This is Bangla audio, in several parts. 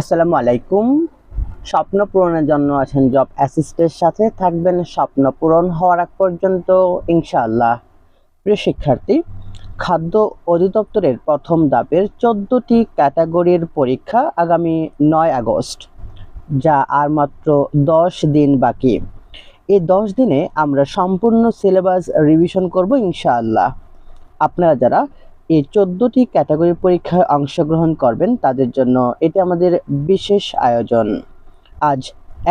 আসসালামু আলাইকুম। স্বপ্ন পূরণের জন্য আছেন জব অ্যাসিস্টের সাথে। থাকবেন স্বপ্ন পূরণ হওয়ার আগ পর্যন্ত, ইনশাআল্লাহ। প্রিয় শিক্ষার্থী, খাদ্য অধিদপ্তরের প্রথম দাপের চোদ্দটি ক্যাটাগরির পরীক্ষা আগামী নয় আগস্ট, যা আর মাত্র দশ দিন বাকি। এই দশ দিনে আমরা সম্পূর্ণ সিলেবাস রিভিশন করব, ইনশাআল্লাহ। আপনারা যারা এই চোদ্দটি ক্যাটাগরির পরীক্ষায় অংশগ্রহণ করবেন, তাদের জন্য এটি আমাদের বিশেষ আয়োজন। আজ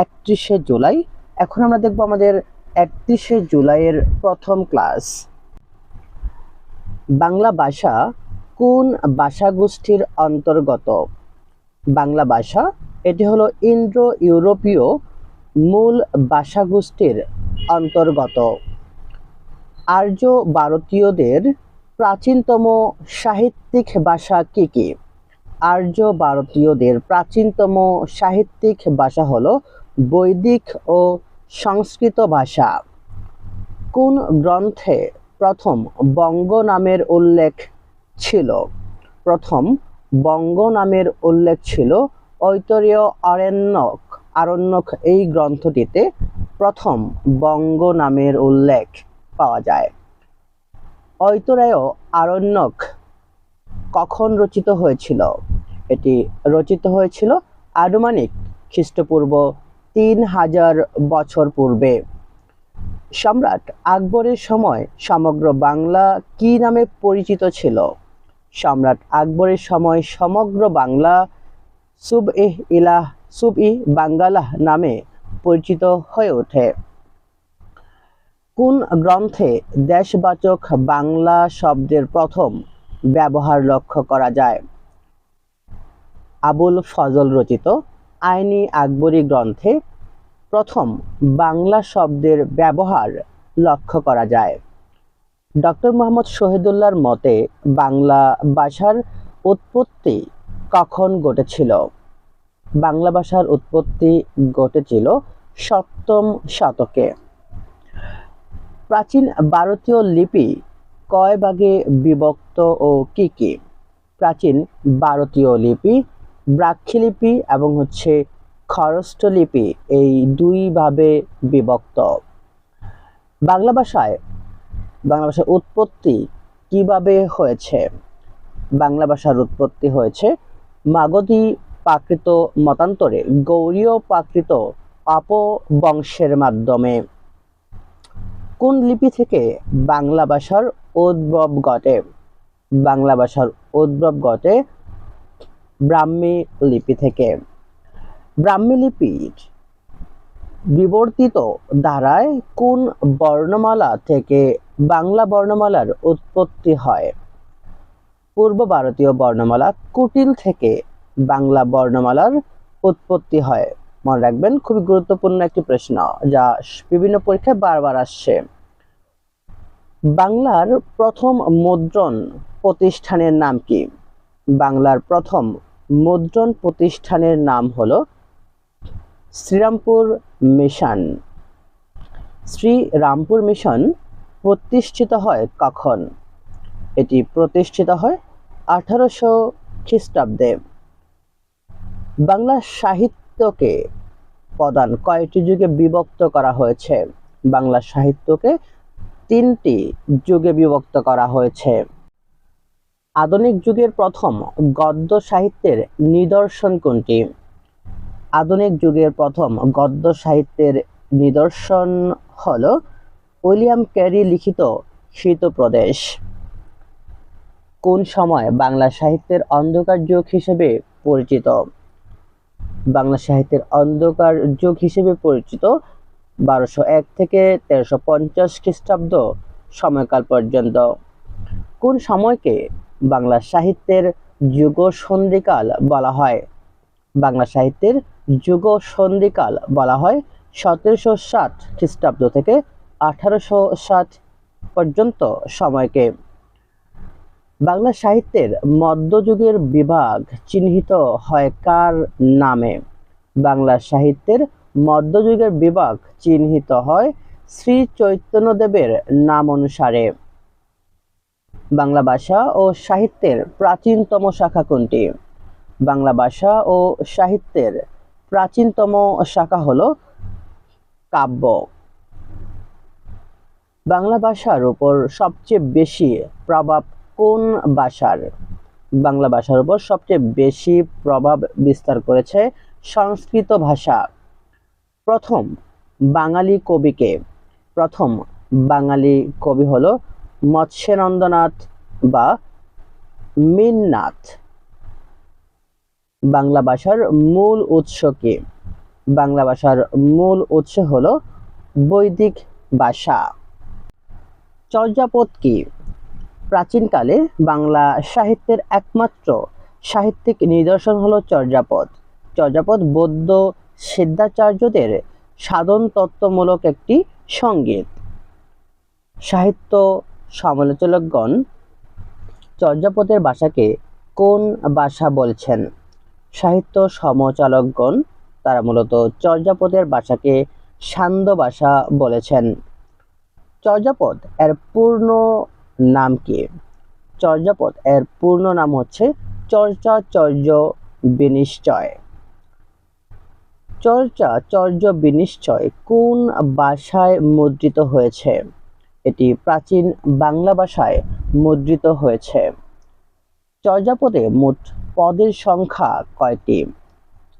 একত্রিশে জুলাই, এখন আমরা দেখব আমাদের একত্রিশে জুলাইয়ের প্রথম ক্লাস। বাংলা ভাষা কোন ভাষা গোষ্ঠীর অন্তর্গত? বাংলা ভাষা, এটি হলো ইন্ডো ইউরোপীয় মূল ভাষা গোষ্ঠীর অন্তর্গত। আর্য ভারতীয়দের প্রাচীনতম সাহিত্যিক ভাষা কি কি? আর্য ভারতীয়দের প্রাচীনতম সাহিত্যিক ভাষা হলো বৈদিক ও সংস্কৃত ভাষা। কোন গ্রন্থে প্রথম বঙ্গ নামের উল্লেখ ছিল? প্রথম বঙ্গ নামের উল্লেখ ছিল ঐতরীয় অরণ্যক আরণ্যক এই গ্রন্থটিতে প্রথম বঙ্গ নামের উল্লেখ পাওয়া যায়। ঐতরেয় আরণ্যক কখন রচিত হয়েছিল? এটি রচিত হয়েছিল আনুমানিক খ্রিস্টপূর্ব তিন হাজার বছর পূর্বে। সম্রাট আকবরের সময় সমগ্র বাংলা কি নামে পরিচিত ছিল? সম্রাট আকবরের সময় সমগ্র বাংলা সুব এহ ইলাহ সুব ই বাঙ্গালাহ নামে পরিচিত হয়ে ওঠে। কোন গ্রন্থে দেশবাচক বাংলা শব্দের প্রথম ব্যবহার লক্ষ্য করা যায়? আবুল ফজল রচিত আইনি আকবরী গ্রন্থে প্রথম বাংলা শব্দের ব্যবহার লক্ষ্য করা যায়। ডক্টর মোহাম্মদ শহীদুল্লাহর মতে, বাংলা ভাষার উৎপত্তি কখন ঘটেছিল? বাংলা ভাষার উৎপত্তি ঘটেছিল সপ্তম শতকে। প্রাচীন ভারতীয় লিপি কয় ভাগে বিভক্ত ও কি কি? প্রাচীন ভারতীয় লিপি লিপি এবং হচ্ছে লিপি এই দুই ভাবে বিভক্ত। বাংলা ভাষায়, বাংলা ভাষার উৎপত্তি কীভাবে হয়েছে? বাংলা ভাষার উৎপত্তি হয়েছে মাগধী প্রাকৃত মতান্তরে, গৌরীয় প্রাকৃত অপবংশের মাধ্যমে। কোন লিপি থেকে বাংলা ভাষার উদ্ভব ঘটে? বাংলা ভাষার উদ্ভব ঘটে ব্রাহ্মী লিপি থেকে। ব্রাহ্মী লিপির বিবর্তিত ধারায় কোন বর্ণমালা থেকে বাংলা বর্ণমালার উৎপত্তি হয়? পূর্ব ভারতীয় বর্ণমালা কুটিল থেকে বাংলা বর্ণমালার উৎপত্তি হয়। মনে রাখবেন, খুবই গুরুত্বপূর্ণ একটি প্রশ্ন যা বিভিন্ন পরীক্ষায় বারবার আসছে। বাংলার প্রথম মুদ্রণ প্রতিষ্ঠানের নাম কি? বাংলার প্রথম মুদ্রণ প্রতিষ্ঠানের নাম হলো শ্রীরামপুর মিশন। শ্রীরামপুর মিশন প্রতিষ্ঠিত হয় কখন? এটি প্রতিষ্ঠিত হয় আঠারোশো খ্রিস্টাব্দে। বাংলা সাহিত্যকে প্রদান কয়টি যুগে বিভক্ত করা হয়েছে। বাংলা সাহিত্যকে তিনটি যুগে বিভক্ত করা হয়েছে। আধুনিক যুগের প্রথম গদ্য সাহিত্যের নিদর্শন কোনটি? আধুনিক যুগের প্রথম গদ্য সাহিত্যের নিদর্শন হল উইলিয়াম ক্যারি লিখিত শীতপ্রদেশ কোন সময় বাংলা সাহিত্যের অন্ধকার যুগ হিসেবে পরিচিত? বাংলা সাহিত্যের অন্ধকার যুগ হিসেবে পরিচিত বারোশো এক থেকে তেরোশো পঞ্চাশ খ্রিস্টাব্দ সময়কাল পর্যন্ত। কোন সময়কে বাংলা সাহিত্যের যুগ সন্ধিকাল বলা হয়? বাংলা সাহিত্যের যুগ সন্ধিকাল বলা হয় সতেরোশো ষাট খ্রিস্টাব্দ থেকে আঠারোশো ষাট পর্যন্ত সময়কে। বাংলা সাহিত্যের মধ্যযুগের বিভাগ চিহ্নিত হয় কার নামে? বাংলা সাহিত্যের মধ্যযুগের বিভাগ চিহ্নিত হয় শ্রী চৈতন্যদেবের নাম অনুসারে বাংলা ভাষা ও সাহিত্যের প্রাচীনতম শাখা কোনটি? বাংলা ভাষা ও সাহিত্যের প্রাচীনতম শাখা হল কাব্য। বাংলা ভাষার উপর সবচেয়ে বেশি প্রভাব কোন ভাষার? বাংলা ভাষার উপর সবচেয়ে বেশি প্রভাব বিস্তার করেছে সংস্কৃত ভাষা। প্রথম বাঙালি কবিকে, প্রথম বাঙালি কবি হলো মৎস্যনন্দনাথ বা মিননাথ। বাংলা ভাষার মূল উৎস কি? বাংলা ভাষার মূল উৎস হল বৈদিক ভাষা। চর্যাপদ কি? প্রাচীনকালে বাংলা সাহিত্যের একমাত্র সাহিত্যিক নিদর্শন হলো চর্যাপদ। চর্যাপদ বৌদ্ধ সিদ্ধাচার্যদের সাধন তত্ত্বমূলক একটি সংগীত। সাহিত্য সমালোচকগণ চর্যাপদের ভাষাকে কোন ভাষা বলছেন? সাহিত্য সমালোচকগণ তারা মূলত চর্যাপদের ভাষাকে সান্ধ্য ভাষা বলেছেন। চর্যাপদ এর পূর্ণ নাম কি? চর্যাপদ, এর পূর্ণ নাম হচ্ছে চর্চা চর্য বিনিশ্চয়। চর্চা চর্য বিনিশ্চয় কোন ভাষায় মুদ্রিত হয়েছে? এটি প্রাচীন বাংলা ভাষায় মুদ্রিত হয়েছে। চর্যাপদে মোট পদের সংখ্যা কয়টি?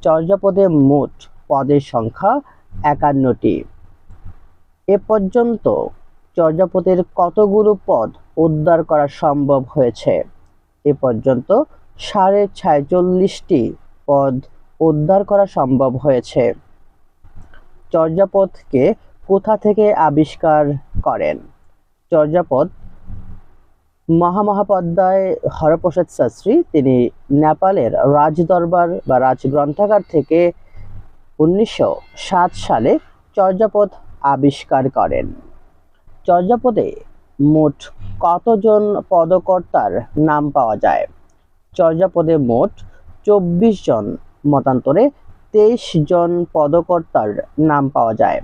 চর্যাপদে মোট পদের সংখ্যা একান্নটি। এ পর্যন্ত চর্যাপদের কতগুলো পদ উদ্ধার করা সম্ভব হয়েছে। এ পর্যন্ত সাড়ে ছায়াচল্লিশটি পদ উদ্ধার করা সম্ভব হয়েছে। চর্যাপদকে কোথা থেকে আবিষ্কার করেন? চর্যাপদ মহামহাপদ্মায় হরপ্রসাদ শাস্ত্রী, তিনি নেপালের রাজদরবার বা রাজগ্রন্থাগার থেকে উনিশশো সাত সালে চর্যাপদ আবিষ্কার করেন। চর্যাপদে মোট কতজন পদকর্তার নাম পাওয়া যায়? চর্যাপদে মোট চব্বিশ জন, মতান্তরে তেইশ জন পদকর্তার নাম পাওয়া যায়।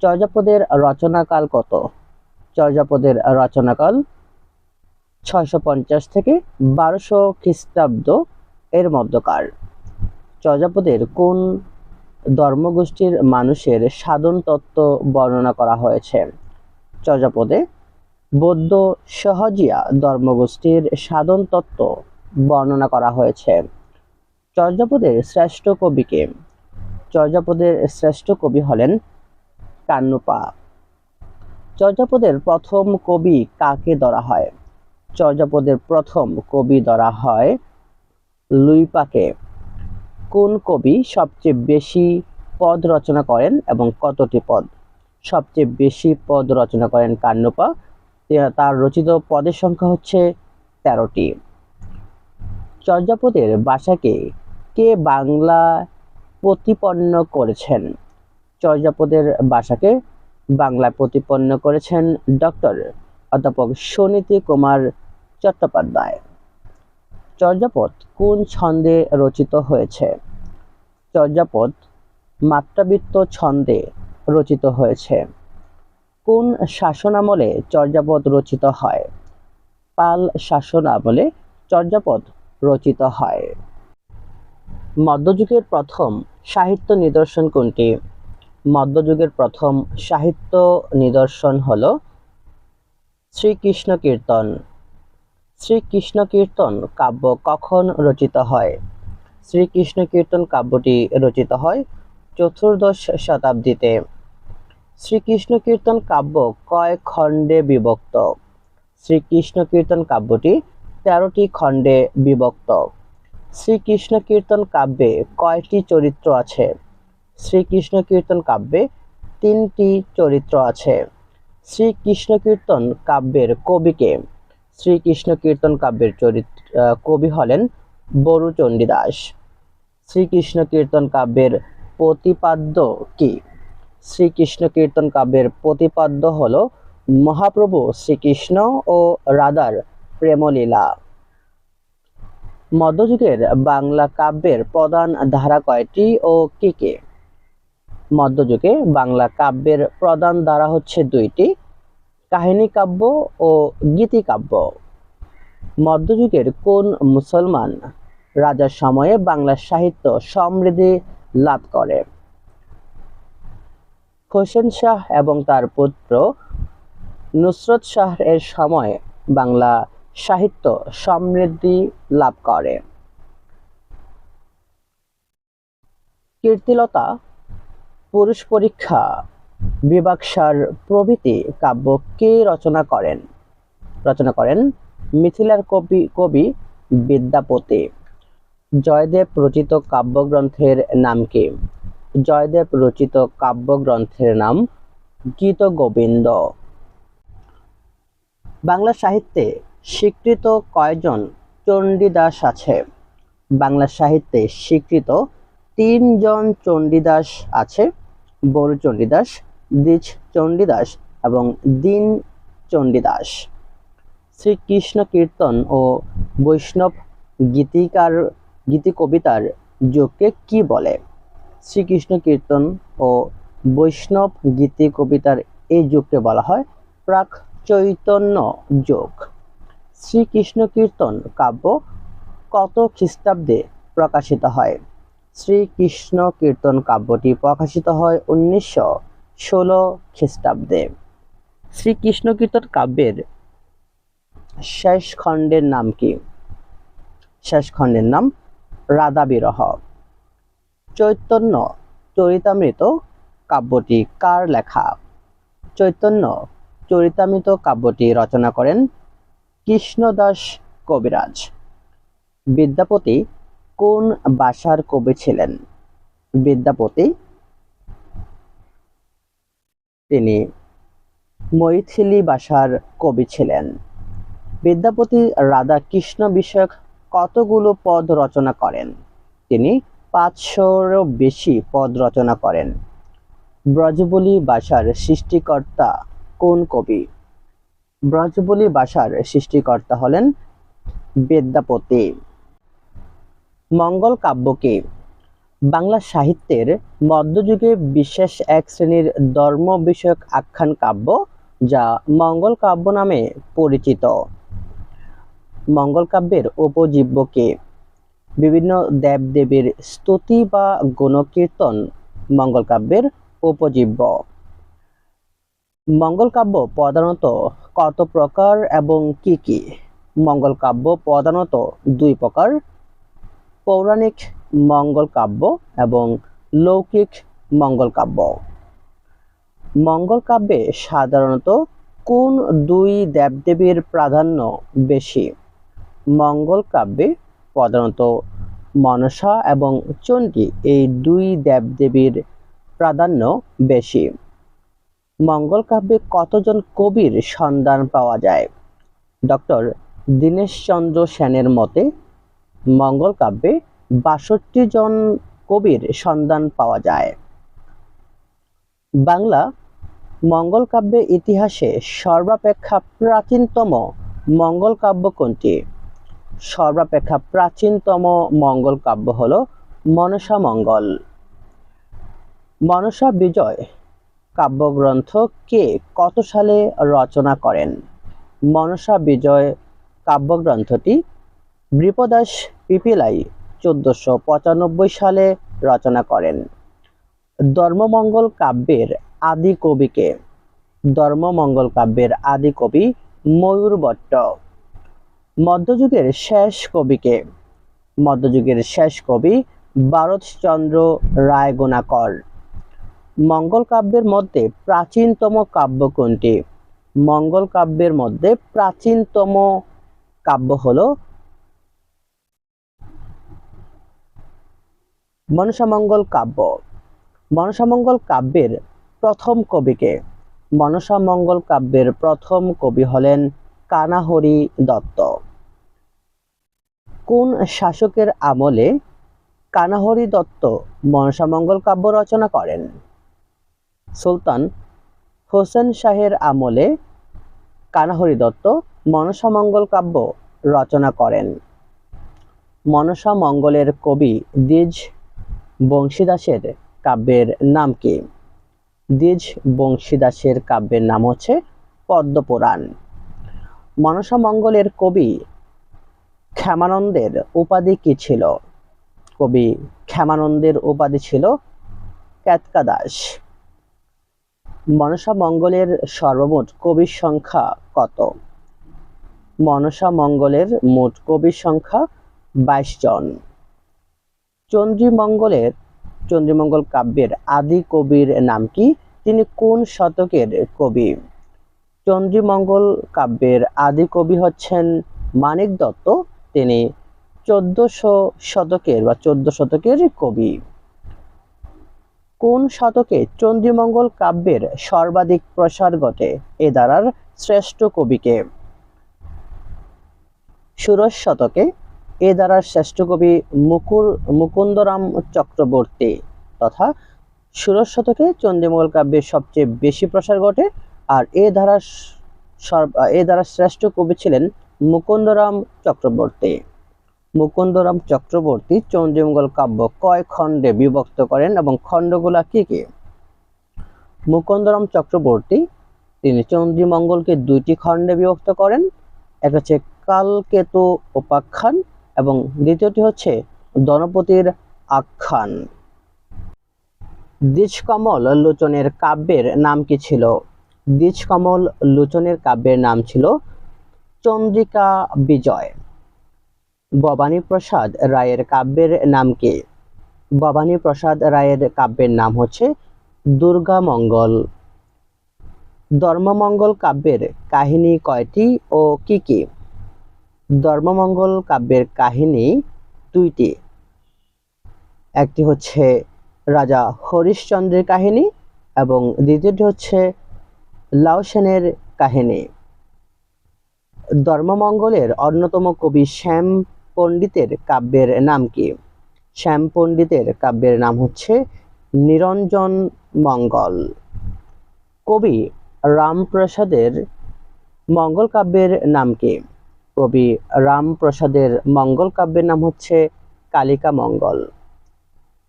চর্যাপদের রচনাকাল কত? চর্যাপদের রচনাকাল ছয়শো পঞ্চাশ থেকে বারোশো খ্রিস্টাব্দ এর মধ্যকার। চর্যাপদের কোন ধর্মগোষ্ঠীর মানুষের সাধন তত্ত্ব বর্ণনা করা হয়েছে? চর্যাপদে বৌদ্ধ সহজিয়া ধর্মগোষ্ঠীর সাধন তত্ত্ব বর্ণনা করা হয়েছে। চর্যাপদের শ্রেষ্ঠ কবিকে, চর্যাপদের শ্রেষ্ঠ কবি হলেন কান্নুপা। চর্যাপদের প্রথম কবি কাকে ধরা হয়? চর্যাপদের প্রথম কবি ধরা হয় লুইপাকে। কোন কবি সবচেয়ে বেশি পদ রচনা করেন এবং কতটি পদ? সবচেয়ে বেশি পদ রচনা করেন কান্নপা। তার রচিত পদের সংখ্যা হচ্ছে তেরোটি। চর্যাপদের ভাষাকে কে বাংলা প্রতিপন্ন করেছেন? চর্যাপদের ভাষাকে বাংলা প্রতিপন্ন করেছেন ডক্টর অধ্যাপক সুনীতি কুমার চট্টোপাধ্যায়। চর্যাপদ কোন ছন্দে রচিত হয়েছে? চর্যাপদ মাত্রাবৃত্ত ছন্দে রচিত হয়েছে। কোন শাসনামলে চর্যাপদ রচিত হয়? পাল শাসনামলে চর্যাপদ রচিত হয়। মধ্যযুগের প্রথম সাহিত্য নিদর্শন কোনটি? মধ্যযুগের প্রথম সাহিত্য নিদর্শন হল শ্রীকৃষ্ণ কীর্তন। শ্রীকৃষ্ণ কীর্তন কাব্য কখন রচিত হয়? শ্রীকৃষ্ণ কীর্তন কাব্যটি রচিত হয় চতুর্দশ শতাব্দীতে। শ্রীকৃষ্ণ কীর্তন কাব্য কয় খণ্ডে বিভক্ত? শ্রীকৃষ্ণ কীর্তন কাব্যটি তেরোটি খণ্ডে বিভক্ত। শ্রীকৃষ্ণ কীর্তন কাব্যে কয়টি চরিত্র আছে? শ্রীকৃষ্ণ কীর্তন কাব্যে তিনটি চরিত্র আছে। শ্রীকৃষ্ণ কীর্তন কাব্যের কবিকে শ্রীকৃষ্ণ কীর্তন কাব্যের চরিত্র কবি হলেন বরু চণ্ডীদাস শ্রীকৃষ্ণ কীর্তন কাব্যের প্রতিপাদ্য কি? শ্রীকৃষ্ণ কীর্তন কাব্যের প্রতিপাদ্য হল মহাপ্রভু শ্রীকৃষ্ণ ও রাধার প্রেমলীলা। মধ্যযুগের বাংলা কাব্যের প্রধান ধারা কয়টি ও কে কে? মধ্যযুগে বাংলা কাব্যের প্রধান ধারা হচ্ছে দুইটি, কাহিনী কাব্য ও গীতি কাব্য। মধ্যযুগের কোন মুসলমান রাজার সময়ে বাংলা সাহিত্য সমৃদ্ধি লাভ করে? হোসেন শাহ এবং তার পুত্র নুসরত শাহ এর সময় বাংলা সাহিত্য সমৃদ্ধি লাভ করে। কীর্তিলতা, পুরুষ পরীক্ষা বিভাগসার প্রভৃতি কাব্য কে রচনা করেন? রচনা করেন মিথিলার কবি কবি বিদ্যাপতি। জয়দেব রচিত কাব্যগ্রন্থের নাম কি? জয়দেব রচিত কাব্যগ্রন্থের নাম গীত গোবিন্দ। বাংলা সাহিত্যে স্বীকৃত কয়জন চণ্ডীদাস আছে? বাংলা সাহিত্যে স্বীকৃত তিনজন চণ্ডীদাস আছে, বড় চণ্ডীদাস, দ্বিজ চণ্ডীদাস এবং দীন চণ্ডীদাস। শ্রীকৃষ্ণ কীর্তন ও বৈষ্ণব গীতিকার গীতি কবিতার যুগকে কি বলে? শ্রীকৃষ্ণ কীর্তন ও বৈষ্ণব গীতি কবিতার এই যুগকে বলা হয় প্রাক চৈতন্য যুগ। শ্রীকৃষ্ণ কীর্তন কাব্য কত খ্রিস্টাব্দে প্রকাশিত হয়? শ্রীকৃষ্ণ কীর্তন কাব্যটি প্রকাশিত হয় উনিশশো ষোলো খ্রিস্টাব্দে। শ্রীকৃষ্ণ কীর্তন কাব্যের শেষ খণ্ডের নাম কি? শেষ খণ্ডের নাম রাধা বিরহ চৈতন্য চরিতামৃত কাব্যটি কার লেখা? চৈতন্য চরিতামৃত কাব্যটি রচনা করেন কৃষ্ণদাস কবিরাজ। বিদ্যাপতি কোন ভাষার কবি ছিলেন? বিদ্যাপতি তিনি মৈথিলি বাসার কবি ছিলেন। বিদ্যাপতি রাধা কৃষ্ণ বিষয়ক কতগুলো পদ রচনা করেন? তিনি পাঁচশোরও বেশি পদ রচনা করেন। ব্রজবুলি ভাষার সৃষ্টিকর্তা কোন কবি? ব্রজবুলি ভাষার সৃষ্টিকর্তা হলেন বেদ্যাপতি। মঙ্গল কাব্যকে বাংলা সাহিত্যের মধ্যযুগে বিশেষ এক শ্রেণির ধর্ম বিষয়ক আখ্যান কাব্য যা মঙ্গল কাব্য নামে পরিচিত। মঙ্গল কাব্যের উপজীব্যকে বিভিন্ন দেবদেবীর স্তুতি বা গুণকীর্তন মঙ্গল কাব্যের উপজীব্য। মঙ্গল কাব্য প্রধানত কত প্রকার এবং কি কি? মঙ্গল কাব্য প্রধানত দুই প্রকার, পৌরাণিক মঙ্গল কাব্য এবং লৌকিক মঙ্গল কাব্য। মঙ্গল কাব্যে সাধারণত কোন দুই দেবদেবীর প্রাধান্য বেশি? মঙ্গল কাব্যে প্রধানত মনসা এবং চণ্ডী, এই দুই দেবদেবীর প্রাধান্য বেশি। মঙ্গল কাব্যে কতজন কবির সন্ধান পাওয়া যায়? ডক্টর দীনেশচন্দ্র সেনের মতে, মঙ্গল কাব্যে বাষট্টি জন কবির সন্ধান পাওয়া যায়। বাংলা, মঙ্গল কাব্যের ইতিহাসে সর্বাপেক্ষা প্রাচীনতম মঙ্গল কাব্য কোনটি? সর্বাপেক্ষা প্রাচীনতম মঙ্গল কাব্য হল মনসা মঙ্গল। মনসা বিজয়, কাব্যগ্রন্থ কে কত সালে রচনা করেন? মনসা বিজয় কাব্যগ্রন্থটি বৃপদাস পিপিলাই চোদ্দশো পঁচানব্বই সালে রচনা করেন। ধর্মমঙ্গল কাব্যের আদি কবিকে ধর্মমঙ্গল কাব্যের আদি কবি ময়ূর ভট্ট মধ্যযুগের শেষ কবিকে। মধ্যযুগের শেষ কবি ভারতচন্দ্র রায়গুণাকর মঙ্গল কাব্যের মধ্যে প্রাচীনতম কাব্য কোনটি? মঙ্গল কাব্যের মধ্যে প্রাচীনতম কাব্য হল মনসামঙ্গল কাব্য। মনসামঙ্গল কাব্যের প্রথম কবিকে। মনসামঙ্গল কাব্যের প্রথম কবি হলেন কানাহরি দত্ত। কোন শাসকের আমলে কানাহরি দত্ত মনসামঙ্গল কাব্য রচনা করেন? সুলতান হোসেন শাহের আমলে কানাহরি দত্ত মনসামঙ্গল কাব্য রচনা করেন। মনসা মঙ্গলের কবি দ্বিজ বংশীদাসের কাব্যের নাম কি? দ্বিজ বংশীদাসের কাব্যের নাম হচ্ছে পদ্মপুরাণ। মনসা মঙ্গলের কবি ক্ষেমানন্দের উপাধি কি ছিল? কবি ক্ষেমানন্দের উপাধি ছিল ক্যাতকা দাস। মনসা মঙ্গলের সর্বমোট কবির সংখ্যা কত? মনসা মঙ্গলের মোট কবির সংখ্যা বাইশ জন। চন্দ্রীমঙ্গলের, চন্দ্রীমঙ্গল কাব্যের আদি কবির নাম কি? তিনি কোন শতকের কবি? চন্দ্রীমঙ্গল কাব্যের আদি কবি হচ্ছেন মানিক দত্ত তিনি চোদ্দশো শতকের বা চোদ্দ শতকের কবি। কোন শতকে চন্দ্রীমঙ্গল কাব্যের সর্বাধিক প্রসার ঘটে এ দ্বারার শ্রেষ্ঠ কবিকে? ষোড়শ শতকে এ দ্বারার শ্রেষ্ঠ কবি মুকুর মুকুন্দরাম চক্রবর্তী তথা ষোড়শ শতকে চন্দ্রীমঙ্গল কাব্যের সবচেয়ে বেশি প্রসার ঘটে। আর এ ধারা এ দ্বারা শ্রেষ্ঠ কবি ছিলেন মুকুন্দরাম চক্রবর্তী। মুকুন্দরাম চক্রবর্তী চন্দ্রমঙ্গল কাব্য কয় খণ্ডে বিভক্ত করেন এবং খণ্ডগুলা কি কি? মুকুন্দরাম চক্রবর্তী, তিনি চন্দ্রমঙ্গলকে দুইটি খণ্ডে বিভক্ত করেন একটা হচ্ছে কালকেতু উপাখ্যান এবং দ্বিতীয়টি হচ্ছে দনপতির আখ্যান। দ্বিজকমল লোচনের কাব্যের নাম কি ছিল? দ্বিজকমল লোচনের কাব্যের নাম ছিল চন্দ্রিকা বিজয়। ভবানী প্রসাদ রায়ের কাব্যের নাম কি? ভবানী প্রসাদ রায়ের কাব্যের নাম হচ্ছে দুর্গা মঙ্গল। ধর্মমঙ্গল কাব্যের কাহিনী কয়টি ও কি কি? ধর্মমঙ্গল কাব্যের কাহিনী দুইটি। একটি হচ্ছে রাজা হরিশ্চন্দ্রের কাহিনী এবং দ্বিতীয়টি হচ্ছে লাউসেনের কাহিনী। ধর্মমঙ্গলের অন্যতম কবি শ্যাম পণ্ডিতের কাব্যের নাম কি? শ্যাম পণ্ডিতের কাব্যের নাম হচ্ছে নিরঞ্জন মঙ্গল। কবি রামপ্রসাদের মঙ্গল কাব্যের নাম কি? কবি রামপ্রসাদের মঙ্গল কাব্যের নাম হচ্ছে কালিকা মঙ্গল।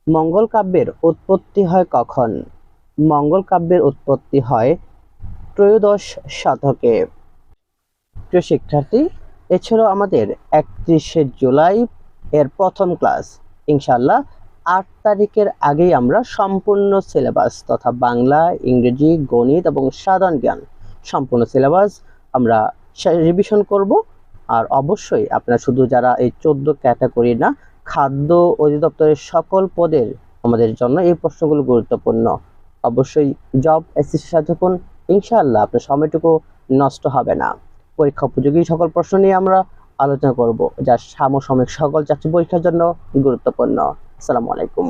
মঙ্গল কাব্যের উৎপত্তি হয় কখন? মঙ্গল কাব্যের উৎপত্তি হয় ত্রয়োদশ শতকে। প্রিয় শিক্ষার্থী, এছাড়াও আমাদের একত্রিশে জুলাই এর প্রথম ক্লাস। ইনশাল্লাহ আট তারিখের আগেই আমরা সম্পূর্ণ সিলেবাস তথা বাংলা, ইংরেজি, গণিত এবং সাধারণ জ্ঞান সম্পূর্ণ সিলেবাস আমরা রিভিশন করব। আর অবশ্যই আপনারা শুধু যারা এই চোদ্দ ক্যাটাগরি না, খাদ্য অধিদপ্তরের সকল পদের আমাদের জন্য এই প্রশ্নগুলো গুরুত্বপূর্ণ। অবশ্যই জব অ্যাসিস্ট থাকুন, ইনশাআল্লাহ আপনার সময়টুকু নষ্ট হবে না। পরীক্ষা উপযোগী সকল প্রশ্ন নিয়ে আমরা আলোচনা করব, যা সমসাময়িক সকল চাকরি পরীক্ষার জন্য গুরুত্বপূর্ণ। আসসালামু আলাইকুম।